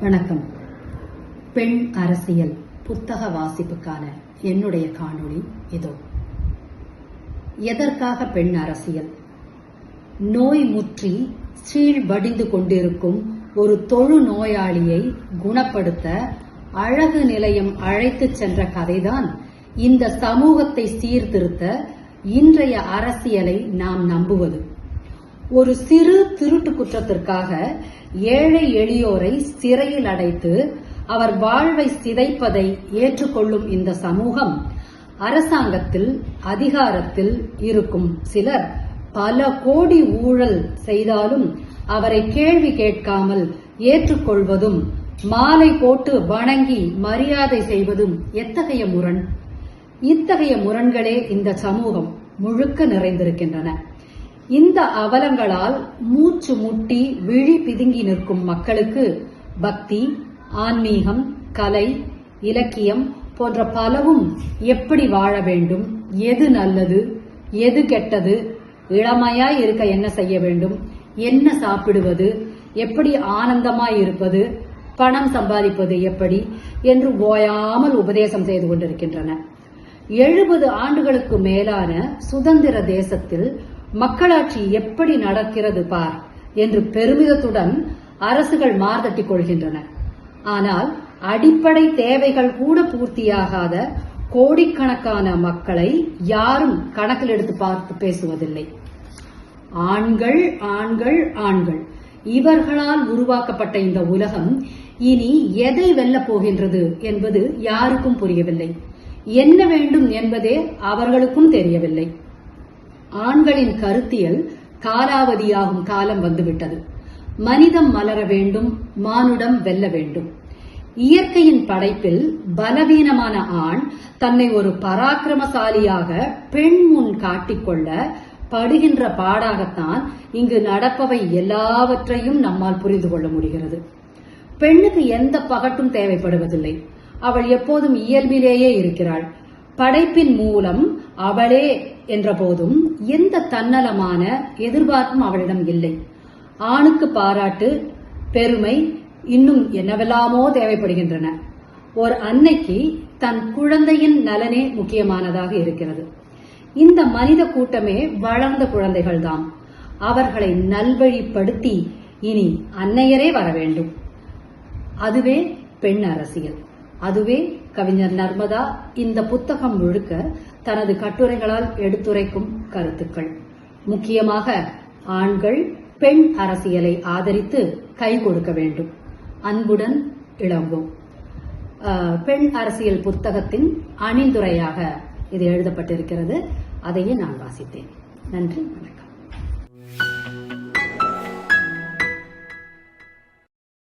வணக்கம். பெண் அரசியல் புத்தக வாசிப்புக்கான என்னுடைய காணொளி இதோ. எதற்காக பெண் அரசியல்? நோய் முற்றி சீழ் வடிந்து கொண்டிருக்கும் ஒரு தொழு நோயாளியை குணப்படுத்த அழகு நிலையம் அழைத்துச் சென்ற கதைதான் இந்த சமூகத்தை சீர்திருத்த இன்றைய அரசியலை நாம் நம்புவது. ஒரு சிறு திருட்டு குற்றத்திற்காக ஏழை எளியோரை சிறையில் அடைத்து அவர் வாழ்வை சிதைப்பதை ஏற்றுக்கொள்ளும் இந்த சமூகம் அரசாங்கத்தில் அதிகாரத்தில் இருக்கும் சிலர் பல கோடி ஊழல் செய்தாலும் அவரை கேள்வி கேட்காமல் ஏற்றுக்கொள்வதும் மாலை போட்டு வணங்கி மரியாதை செய்வதும் எத்தகைய முரண்? இத்தகைய முரண்களே இந்த சமூகம் முழுக்க நிறைந்திருக்கின்றன. இந்த அவலங்களால் மூச்சு முட்டி விழி பிதுங்கி நிற்கும் மக்களுக்கு பக்தி ஆன்மீகம் கலை இலக்கியம் போன்ற பலவும் எப்படி வாழ வேண்டும் எது நல்லது எது கெட்டது இளமையாய் இருக்க என்ன செய்ய வேண்டும் என்ன சாப்பிடுவது எப்படி ஆனந்தமாய் இருப்பது பணம் சம்பாதிப்பது எப்படி என்று ஓயாமல் உபதேசம் செய்து கொண்டிருக்கின்றன. எழுபது ஆண்டுகளுக்கு மேலான சுதந்திர தேசத்தில் மக்களாட்சி எப்படி நடக்கிறது பார் என்று பெருமிதத்துடன் அரசுகள் மார்தட்டிக் கொள்கின்றன. ஆனால் அடிப்படை தேவைகள் கூட பூர்த்தியாகாத கோடிக்கணக்கான மக்களை யாரும் கணக்கில் எடுத்து பார்த்து பேசுவதில்லை. ஆண்கள் ஆண்கள் ஆண்கள். இவர்களால் உருவாக்கப்பட்ட இந்த உலகம் இனி எதை வெல்லப் போகின்றது என்பது யாருக்கும் புரியவில்லை. என்ன வேண்டும் என்பதே அவர்களுக்கும் தெரியவில்லை. ஆண்களின் கருத்தியல் காலாவதியாகும் காலம் வந்துவிட்டது. மனிதம் மலர வேண்டும் மானுடம் வெல்ல வேண்டும். இயற்கையின் படைப்பில் பலவீனமான ஆண் தன்னை ஒரு பராக்கிரமசாலியாக பெண் முன் காட்டிக்கொள்ள படுகின்ற பாடாகத்தான் இங்கு நடப்பவை எல்லாவற்றையும் நம்மால் புரிந்து கொள்ள முடிகிறது. பெண்ணுக்கு எந்த பகட்டும் தேவைப்படுவதில்லை. அவள் எப்போதும் இயல்பிலேயே இருக்கிறாள். படைப்பின் மூலம் அவளே என்ற போதும் எந்த தன்னலமான எதிர்பார்ப்பும் அவளிடம் இல்லை. ஆணுக்கு பாராட்டு பெருமை இன்னும் என்னவெல்லாமோ தேவைப்படுகின்றன. ஒரு அன்னைக்கு தன் குழந்தையின் நலனே முக்கியமானதாக இருக்கிறது. இந்த மனித கூட்டமே வளர்ந்த குழந்தைகள்தாம். அவர்களை நல்வழிப்படுத்தி இனி அன்னையரே வர வேண்டும். அதுவே பெண் அரசியல். அதுவே கவிஞர் நர்மதா இந்த புத்தகம் முழுக்க தனது கட்டுரைகளால் எடுத்துரைக்கும் கருத்துக்கள். முக்கியமாக ஆண்கள் பெண் அரசியலை ஆதரித்து கை கொடுக்க வேண்டும். அன்புடன் இளங்கோ பெண் அரசியல் புத்தகத்தின் அணிந்துரையாக இது எழுதப்பட்டிருக்கிறது. அதையே நான் வாசித்தேன். நன்றி வணக்கம்.